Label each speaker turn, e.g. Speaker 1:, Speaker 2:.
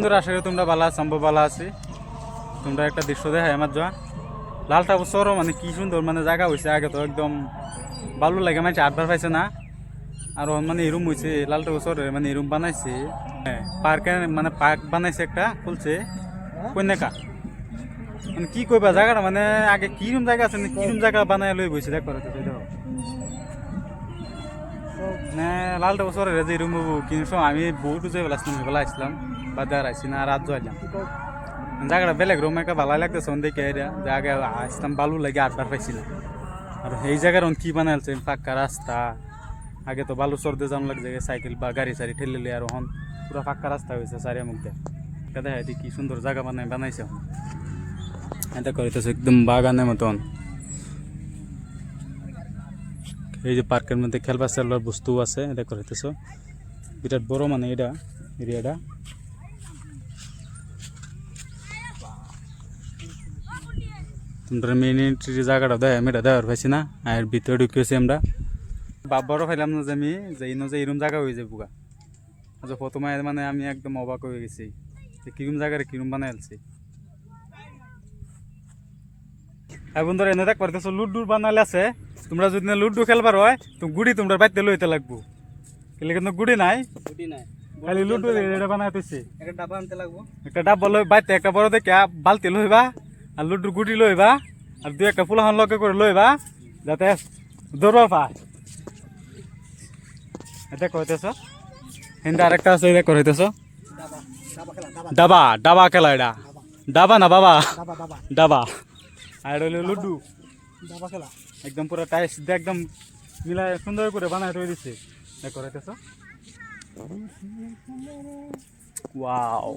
Speaker 1: সুন্দর আশা করি তোমরা ভালো আছো আমরা ভালো আছি। তোমরা একটা দৃশ্য দেখায় আমার যা লালটা বছর মানে কি সুন্দর মানে জায়গা হয়েছে আগে তো একদম ভালো লাগে মানে আটবার পাইছে না। আর মানে এরুম হয়েছে লালটা বছর মানে এরুম বানাইছে। হ্যাঁ পার্কে মানে পার্ক বানাইছে একটা, খুলছে। কন্যাকা মানে কি কইবা, জায়গাটা মানে আগে কিরম জায়গা আছে না কিরম জায়গা বানাই লই বইছে, দেখো দেখো মানে লালটা বছরের যে রুম কিনছো আমি বহুত উজে বেলা আসলাম বেলা আসলাম বা দেওয়ার আসছি না রাত যাইলাম জায়গাটা বেলেগ রুম একটা ভালো লাগতেছে ওন দেখে যে আগে আসলাম বালু লাগে আটবার পাইছিলাম। আর এই জায়গার কি বানাইছে পাক্কা রাস্তা আগে তো বালু সর্দে যাম লাগছে সাইকেল বা গাড়ি সারি ঠেলে আর এখন পুরো পাক্কা রাস্তা হয়েছে চারিয়া মুখ এটা দেখা কি সুন্দর জায়গা বানাই, বানাইছে। এটা করিতেছে একদম বাগানের মতন। এই যে পার্কের মধ্যে খেলবার সেলবার বস্তু আছে, এটা করিতেছ বিরাট বড় মানে এটা, এরিয়াটা। তোমরা মিনিট জায়গাটা দেয়, আমি এটা দেওয়ার পাইছি না, আর ভিতরে ঢুকিয়েছি আমরা। বাবারও পাইলাম না যে আমি, যে ইনো যে এরম জায়গা হয়ে যাব গা। আচ্ছা প্রথমে মানে আমি একদম অবাক হয়ে গেছি, যে কিরম জায়গায় কিরম বানাই আলছি আর বন্ধুরা, এনে দেখ পারতেছো লুডু বানালে আছে। তোমরা যদি না লুডু খেলবার হয় তো গুড়ি তোমরা বাইতে লইতে লাগবো। এলে কিন্তু গুড়ি নাই।
Speaker 2: ছুটি নাই।
Speaker 1: খালি লুডু এটা বানাইতেছি।
Speaker 2: একটা ডাবা আনতে লাগবো।
Speaker 1: একটা ডাব্বা লই বাইতে একটা বড় দেখে বালতি লইবা আর লুডুর গুটি লইবা আর দুই একটা ফুলাহান লগে করে লইবা যাতে দৌড় পায়। এটা কইতেছ? হিন্দা আরেকটা আছে এটা কইতেছ?
Speaker 2: ডাবা ডাবা খেলা
Speaker 1: এটা। ডাবা না বাবা?
Speaker 2: ডাবা
Speaker 1: আর লুডু।
Speaker 2: ডাবা খেলা।
Speaker 1: একদম পুরো দিয়ে একদম মিলাই সুন্দর করে বানায় তৈরি দিচ্ছে দেখো করাইতেছ? ওয়াও।